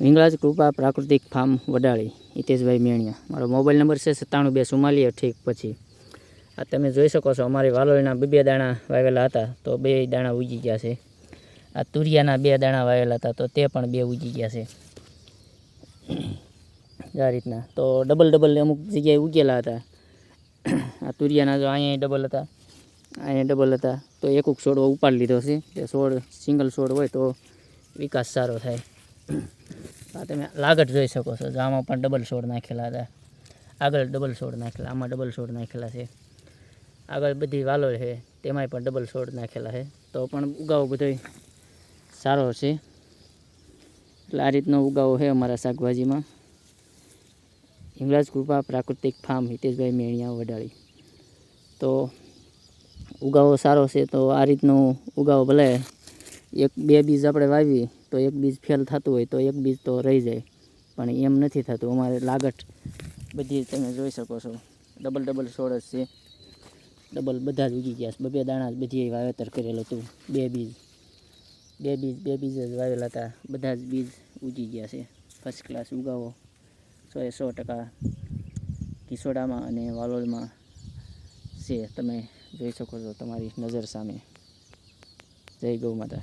વિંગરાજ કૃપા પ્રાકૃતિક ફાર્મ વડાળી. હિતેશભાઈ મેણિયા. મારો mobile number છે સત્તાણું બે ચુમ્માલી અઠીક પછી આ તમે જોઈ શકો છો, અમારી વાલોળીના બે બે દાણા વાવેલા હતા, તો બે દાણા ઉજી ગયા છે. આ તુરિયાના બે દાણા વાવેલા હતા, તો તે પણ બે ઉજી ગયા છે. આ રીતના. તો ડબલ ડબલ અમુક જગ્યાએ ઉગેલા હતા. આ તુરિયાના જો અહીંયા ડબલ હતા, અહીંયા ડબલ હતા, તો એકુક છોડવો ઉપાડી લીધો છે. તે છોડ સિંગલ છોડ હોય તો વિકાસ સારો થાય. આ તમે લાગટ જોઈ શકો છો જો આમાં પણ ડબલ છોડ નાખેલા હતા. આગળ ડબલ સોડ નાખેલા, આમાં ડબલ છોડ નાખેલા છે. આગળ બધી વાલો છે, તેમાંય પણ ડબલ સોડ નાખેલા છે. તો પણ ઉગાવો બધો સારો છે. એટલે આ રીતનો ઉગાવો છે અમારા શાકભાજીમાં. હિંગરાજ કૃપા, પ્રાકૃતિક ફાર્મ, હિતેશભાઈ મેણિયા વડાળી. તો ઉગાવો સારો છે, તો આ રીતનો ઉગાવો ભલે એક બે બીજ આપણે વાવીએ, તો એક બીજ ફેલ થતું હોય, તો એક બીજ તો રહી જાય. પણ એમ નથી થતું. અમારે લાગટ બધી તમે જોઈ શકો છો. ડબલ ડબલ જ છે. ડબલ બધા જ ઉગી ગયા છે. બે દાણા જ બધી વાવેતર કરેલું હતું. બે બીજ. બે બીજ બે બીજ જ વાવેલા હતા. બધા જ બીજ ઉગી ગયા છે. First class ઉગાવો. સો એ સો ટકા કિશોડામાં અને વાલોળમાં છે. તમે જોઈ શકો છો તમારી નજર સામે. જય ગૌ માતા